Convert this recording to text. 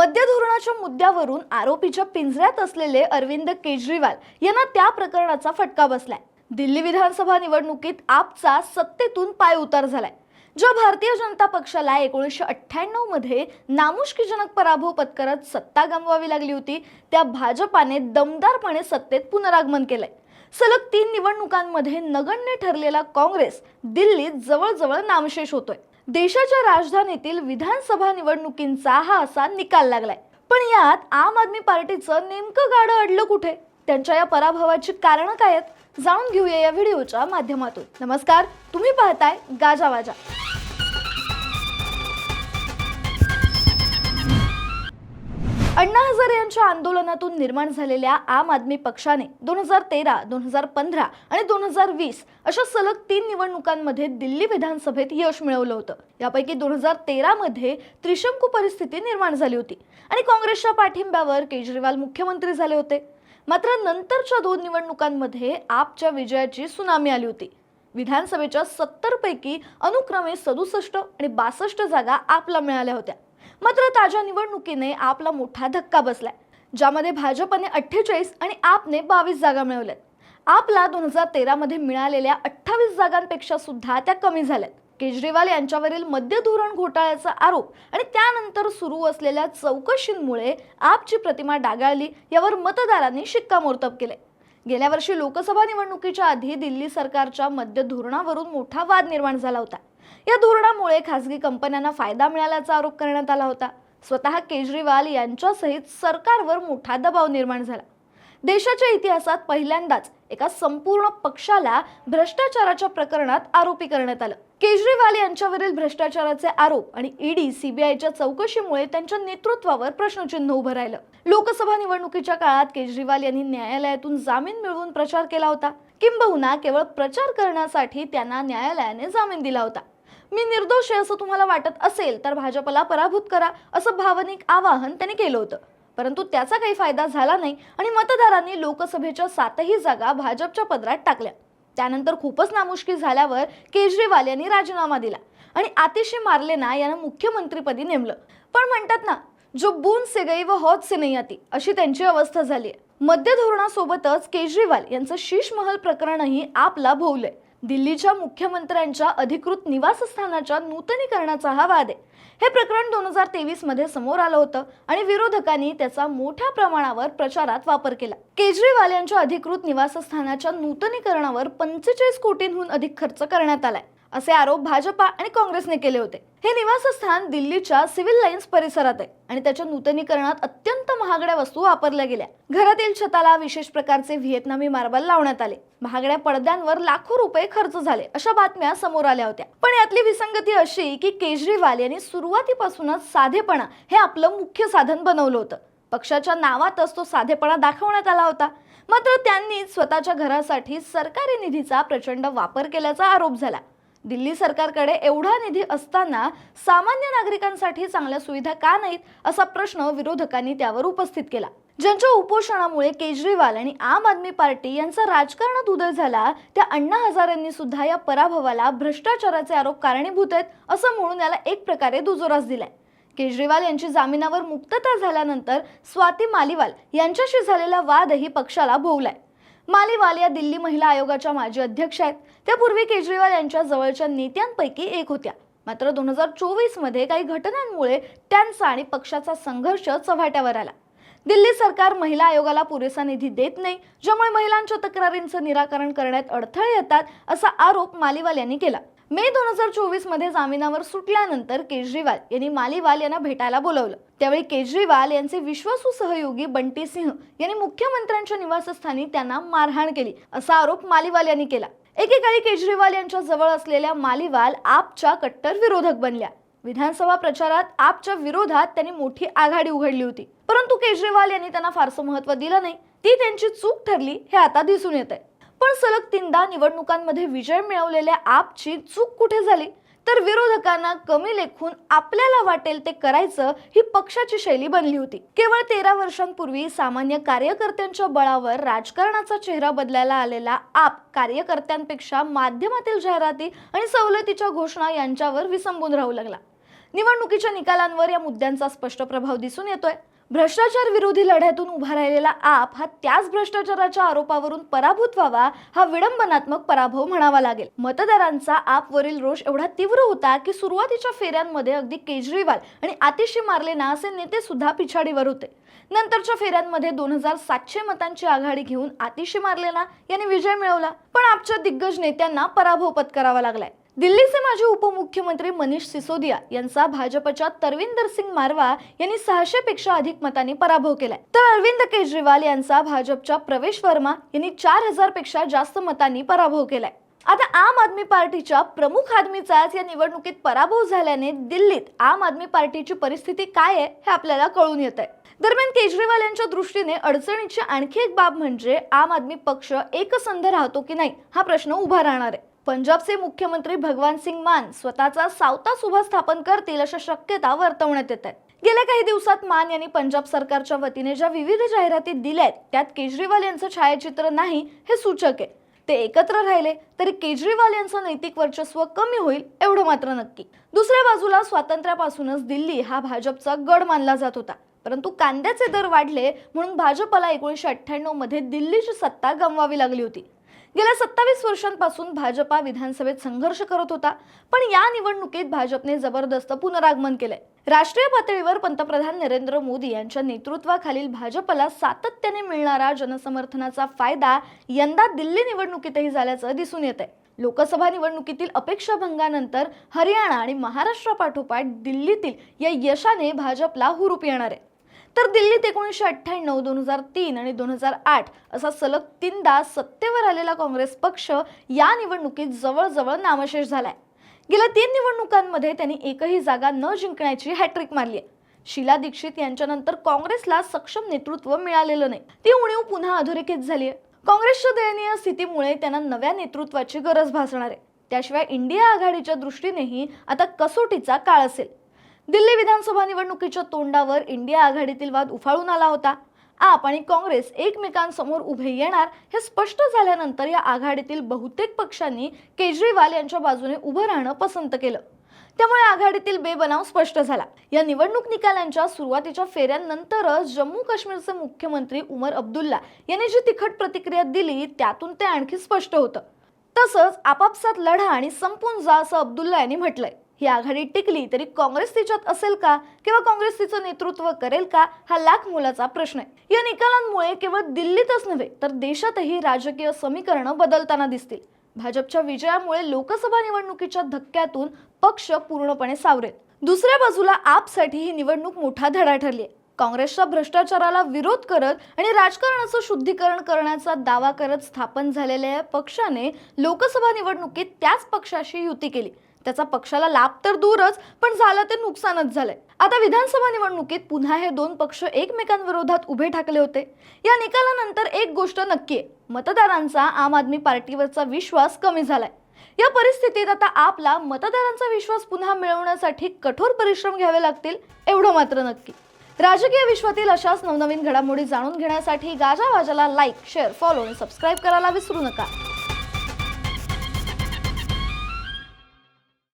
मद्य धोरणाच्या मुद्द्यावरून आरोपीच्या पिंजऱ्यात असलेले अरविंद केजरीवाल यांना त्या प्रकरणाचा फटका बसलाय. दिल्ली विधानसभा निवडणुकीत आपचा सत्तेतून पाय उतार झालाय ज्या भारतीय जनता पक्षाला एकोणीसशे अठ्ठ्याण्णवमध्ये नामुष्कीजनक पराभव पत्करत सत्ता गमवावी लागली होती त्या भाजपाने दमदारपणे सत्तेत पुनरागमन केलंय. सलग तीन निवडणुकांमध्ये नगण्य ठरलेला काँग्रेस दिल्लीत जवळजवळ नामशेष होतोय. देशाच्या राजधानीतील विधानसभा निवडणुकींचा हा असा निकाल लागलाय. पण यात आम आदमी पार्टीचं नेमकं गाडं अडलं कुठे? त्यांच्या या पराभवाची कारणं काय आहेत? जाणून घेऊया या व्हिडिओच्या माध्यमातून. नमस्कार तुम्ही पाहताय गाजावाजा अण्णा हजारे यांच्या आंदोलनातून निर्माण झालेल्या आम आदमी पक्षाने दोन हजार तेरा दोन हजार पंधरा आणि दोन हजार वीस अशा सलग तीन निवडणुकांमध्ये दिल्ली विधानसभेत यश मिळवलं होतं. यापैकी दोन हजार तेरामध्ये त्रिशंकू परिस्थिती निर्माण झाली होती आणि काँग्रेसच्या पाठिंब्यावर केजरीवाल मुख्यमंत्री झाले होते. मात्र नंतरच्या दोन निवडणुकांमध्ये आपच्या विजयाची सुनामी आली होती. विधानसभेच्या सत्तरपैकी अनुक्रमे सदुसष्ट आणि बासष्ट जागा आपला मिळाल्या होत्या. मात्र ताज्या निवडणुकीने आपला मोठा धक्का बसलाय ज्यामध्ये भाजपने अठ्ठेचाळीस आणि आपने बावीस जागा मिळवल्यात. आपला दोन हजार तेरामध्ये मिळालेल्या अठ्ठावीस जागांपेक्षा सुद्धा त्या कमी झाल्यात. केजरीवाल यांच्यावरील मद्य धोरण घोटाळ्याचा आरोप आणि त्यानंतर सुरू असलेल्या चौकशींमुळे आपची प्रतिमा डागाळली यावर मतदारांनी शिक्कामोर्तब केले गेल्या वर्षी लोकसभा निवडणुकीच्या आधी दिल्ली सरकारच्या मद्य धोरणावरून मोठा वाद निर्माण झाला होता. या धोरणामुळे खासगी कंपन्यांना फायदा मिळाल्याचा आरोप करण्यात आला होता. स्वतः केजरीवाल यांच्यासहित सरकारवर मोठा दबाव निर्माण झाला. देशाच्या इतिहासात पहिल्यांदाच एका संपूर्ण पक्षाला भ्रष्टाचाराच्या प्रकरणात आरोपी करण्यात आलं. केजरीवाल यांच्यावरील भ्रष्टाचाराचे आरोप आणि ईडी सीबीआयच्या चौकशीमुळे त्यांच्या नेतृत्वावर प्रश्नचिन्ह उभं राहिलं. लोकसभा निवडणुकीच्या काळात केजरीवाल यांनी न्यायालयातून जामीन मिळवून प्रचार केला होता. किंबहुना केवळ प्रचार करण्यासाठी त्यांना न्यायालयाने जामीन दिला होता. मी निर्दोष आहे असं तुम्हाला वाटत असेल तर भाजपला पराभूत करा असं भावनिक आवाहन त्याने केलं होतं. परंतु त्याचा काही फायदा झाला नाही आणि मतदारांनी लोकसभेच्या सातही जागा भाजपच्या पदरात टाकल्या. त्यानंतर खूपच नामुष्की झाल्यावर केजरीवाल यांनी राजीनामा दिला आणि आतिशी मारलेना यांना मुख्यमंत्रीपदी नेमलं. पण म्हणतात ना जो बून से गई व हौद से नहीं आती अशी त्यांची अवस्था झाली आहे मद्य धोरणासोबतच केजरीवाल यांचं शीशमहल प्रकरणही आपला भोवलंय. दिल्लीच्या मुख्यमंत्र्यांच्या अधिकृत निवासस्थानाच्या नूतनीकरणाचा हा वाद आहे. हे प्रकरण दोन हजार तेवीसमध्ये समोर आलं होतं आणि विरोधकांनी त्याचा मोठ्या प्रमाणावर प्रचारात वापर केला. केजरीवाल यांच्या अधिकृत निवासस्थानाच्या नूतनीकरणावर पंचेचाळीस कोटींहून अधिक खर्च करण्यात आलाय. असे आरोप भाजपा आणि काँग्रेसने केले होते. हे निवासस्थान दिल्लीच्या सिव्हिल लाईन्स परिसरात आहे आणि त्याच्या नूतनीकरणात अत्यंत महागड्या वस्तू वापरल्या गेल्या. घरातील छताला विशेष प्रकारचे व्हिएतनामी मार्बल लावण्यात आले. महागड्या पडद्यांवर लाखो रुपये खर्च झाले अशा बातम्या समोर आल्या होत्या. पण यातली विसंगती अशी की केजरीवाल यांनी सुरुवातीपासूनच साधेपणा हे आपलं मुख्य साधन बनवलं होतं. पक्षाच्या नावातच तो साधेपणा दाखवण्यात आला होता. मात्र त्यांनी स्वतःच्या घरासाठी सरकारी निधीचा प्रचंड वापर केल्याचा आरोप झाला. दिल्ली सरकारकडे एवढा निधी असताना सामान्य नागरिकांसाठी चांगल्या सुविधा का नाहीत असा प्रश्न विरोधकांनी त्यावर उपस्थित केला. ज्यांच्या उपोषणामुळे केजरीवाल आणि आम आदमी पार्टी यांचा राजकारणात उदय झाला त्या अण्णा हजारेंनी सुद्धा या पराभवाला भ्रष्टाचाराचे आरोप कारणीभूत आहेत असं म्हणून याला एक प्रकारे दुजोरास दिलाय. केजरीवाल यांची जामिनावर मुक्तता झाल्यानंतर स्वाती मालिवाल यांच्याशी झालेला वादही पक्षाला भोवलाय. मालीवाल या दिल्ली महिला आयोगाच्या माजी अध्यक्ष आहेत. त्या पूर्वी केजरीवाल यांच्या जवळच्या नेत्यांपैकी एक होत्या. मात्र दोन हजार चोवीसमध्ये काही घटनांमुळे त्यांचा आणि पक्षाचा संघर्ष चव्हाट्यावर आला. दिल्ली सरकार महिला आयोगाला पुरेसा निधी देत नाही ज्यामुळे महिलांच्या तक्रारींचं निराकरण करण्यात अडथळे येतात असा आरोप मालीवाल यांनी केला. मे दोन हजार चोवीसमध्ये जामिनावर सुटल्यानंतर केजरीवाल यांनी मालीवाल यांना भेटायला बोलवलं. त्यावेळी केजरीवाल यांचे विश्वासू सहयोगी बंटी सिंह यांनी मुख्यमंत्र्यांच्या निवासस्थानी त्यांना मारहाण केली असा आरोप मालीवाल यांनी केला. एकेकाळी केजरीवाल यांच्या जवळ असलेल्या मालीवाल आपच्या कट्टर विरोधक बनल्या. विधानसभा प्रचारात आपच्या विरोधात त्यांनी मोठी आघाडी उघडली होती. परंतु केजरीवाल यांनी त्यांना फारसं महत्त्व दिलं नाही. ती त्यांची चूक ठरली हे आता दिसून येत आहे पण सलग तीनदा निवडणुकांमध्ये विजय मिळवलेल्या आपची चूक कुठे झाली? तर विरोधकांना कमी लेखून आपल्याला वाटेल ते करायचं ही पक्षाची शैली बनली होती. केवळ तेरा वर्षांपूर्वी सामान्य कार्यकर्त्यांच्या बळावर राजकारणाचा चेहरा बदलायला आलेला आप कार्यकर्त्यांपेक्षा माध्यमातील जाहिराती आणि सवलतीच्या घोषणा यांच्यावर विसंबून राहू लागला. निवडणुकीच्या निकालांवर या मुद्द्यांचा स्पष्ट प्रभाव दिसून येतोय. भ्रष्टाचार विरोधी लढ्यातून उभा राहिलेला आप हा त्याच भ्रष्टाचाराच्या आरोपावरून पराभूत व्हावा हा विडंबनात्मक पराभव म्हणावा लागेल. मतदारांचा आपवरील रोष एवढा तीव्र होता की सुरुवातीच्या फेऱ्यांमध्ये अगदी केजरीवाल आणि आतिशी मारलेना असे नेते सुद्धा पिछाडीवर होते. नंतरच्या फेऱ्यांमध्ये दोन हजार सातशे मतांची आघाडी घेऊन आतिशी मारलेना यांनी विजय मिळवला. पण आपच्या दिग्गज नेत्यांना पराभव पत्करावा लागलाय. दिल्लीचे माजी उपमुख्यमंत्री मनीष सिसोदिया यांचा भाजपच्या तरविंदर सिंग मारवा यांनी सहाशे पेक्षा अधिक मतांनी पराभव केलाय. तर अरविंद केजरीवाल यांचा भाजपच्या प्रवेश वर्मा यांनी चार हजारपेक्षा जास्त मतांनी पराभव केलाय. आता आम आदमी पार्टीच्या प्रमुख आदमीचाच या निवडणुकीत पराभव झाल्याने दिल्लीत आम आदमी पार्टीची परिस्थिती काय आहे हे आपल्याला कळून येत आहे दरम्यान केजरीवाल यांच्या दृष्टीने अडचणीची आणखी एक बाब म्हणजे आम आदमी पक्ष एकसंध राहतो की नाही हा प्रश्न उभा राहणार आहे. पंजाबचे मुख्यमंत्री भगवान सिंग मान स्वतःचा सावताच सुभा स्थापन करतील अशा शक्यता वर्तवण्यात येत आहेत. गेल्या काही दिवसात मान यांनी पंजाब सरकारच्या वतीने ज्या विविध जाहिराती दिल्या आहेत त्यात केजरीवाल यांचं छायाचित्र नाही हे सूचक आहे. ते एकत्र राहिले तरी केजरीवाल यांचं नैतिक वर्चस्व कमी होईल एवढं मात्र नक्की. दुसऱ्या बाजूला स्वातंत्र्यापासूनच दिल्ली हा भाजपचा गड मानला जात होता. परंतु कांद्याचे दर वाढले म्हणून भाजपला एकोणीसशे अठ्ठ्याण्णवमध्ये दिल्लीची सत्ता गमवावी लागली होती. गेल्या सत्तावीस वर्षांपासून भाजपा विधानसभेत संघर्ष करत होता पण या निवडणुकीत भाजपने जबरदस्त पुनरागमन केलंय. राष्ट्रीय पातळीवर पंतप्रधान नरेंद्र मोदी यांच्या नेतृत्वाखालील भाजपला सातत्याने मिळणारा जनसमर्थनाचा फायदा यंदा दिल्ली निवडणुकीतही झाल्याचं दिसून येत आहे लोकसभा निवडणुकीतील अपेक्षाभंगानंतर हरियाणा आणि महाराष्ट्रापाठोपाठ दिल्लीतील या यशाने भाजपला हुरूप येणार आहे. तर दिल्लीत एकोणीसशे अठ्ठ्याण्णव दोन हजार तीन आणि दोन हजार आठ असा सलग तीनदा सत्तेवर आलेला काँग्रेस पक्ष या निवडणुकीत जवळजवळ नामशेष झालाय. गेल्या तीन निवडणुकांमध्ये त्यांनी एकही जागा न जिंकण्याची हॅट्रिक मारली आहे. शीला दीक्षित यांच्यानंतर काँग्रेसला सक्षम नेतृत्व मिळालेलं नाही. ती उणीव पुन्हा अधोरेखित झाली आहे. काँग्रेसच्या दयनीय स्थितीमुळे त्यांना नव्या नेतृत्वाची गरज भासणार आहे. त्याशिवाय इंडिया आघाडीच्या दृष्टीनेही आता कसोटीचा काळ असेल. दिल्ली विधानसभा निवडणुकीच्या तोंडावर इंडिया आघाडीतील वाद उफाळून आला होता. आप आणि काँग्रेस एकमेकांसमोर उभे येणार हे स्पष्ट झाल्यानंतर या आघाडीतील बहुतेक पक्षांनी केजरीवाल यांच्या बाजूने उभं राहणं पसंत केलं. त्यामुळे आघाडीतील बेबनाव स्पष्ट झाला. या निवडणूक निकालांच्या सुरुवातीच्या फेऱ्यांनंतरच जम्मू काश्मीरचे मुख्यमंत्री उमर अब्दुल्ला यांनी जी तिखट प्रतिक्रिया दिली त्यातून ते आणखी स्पष्ट होतं. तसंच आपापसात लढा आणि संपून जा असं अब्दुल्ला यांनी म्हटलंय. ही आघाडी टिकली तरी काँग्रेस तिच्यात असेल का? किंवा काँग्रेस तिचं नेतृत्व करेल का? हा लाख मोलाचा प्रश्न आहे. या निकालांमुळे केवळ दिल्लीतच नव्हे तर देशातही राजकीय समीकरणं बदलताना दिसतील. भाजपच्या विजयामुळे लोकसभा निवडणुकीच्या धक्क्यातून पक्ष पूर्णपणे सावरेल. दुसऱ्या बाजूला आपसाठी ही निवडणूक मोठा धडा ठरली आहे. काँग्रेसच्या भ्रष्टाचाराला विरोध करत आणि राजकारणाचं शुद्धीकरण करण्याचा दावा करत स्थापन झालेल्या या पक्षाने लोकसभा निवडणुकीत त्याच पक्षाशी युती केली. त्याचा पक्षाला लाभ तर दूरच पण झालं ते नुकसानच झालंय. आता विधानसभा निवडणुकीत पुन्हा हे दोन पक्ष एकमेकांविरोधात उभे ठाकले होते. या निकालानंतर एक गोष्ट नक्की आहे. मतदारांचा आम आदमी पार्टीवरचा विश्वास कमी झालाय. या परिस्थितीत आता आपला मतदारांचा विश्वास पुन्हा मिळवण्यासाठी कठोर परिश्रम घ्यावे लागतील एवढं मात्र नक्की. राजकीय विश्वातील अशाच नवनवीन घडामोडी जाणून घेण्यासाठी गाजावाजाला लाईक शेअर फॉलो आणि सबस्क्राईब करायला विसरू नका.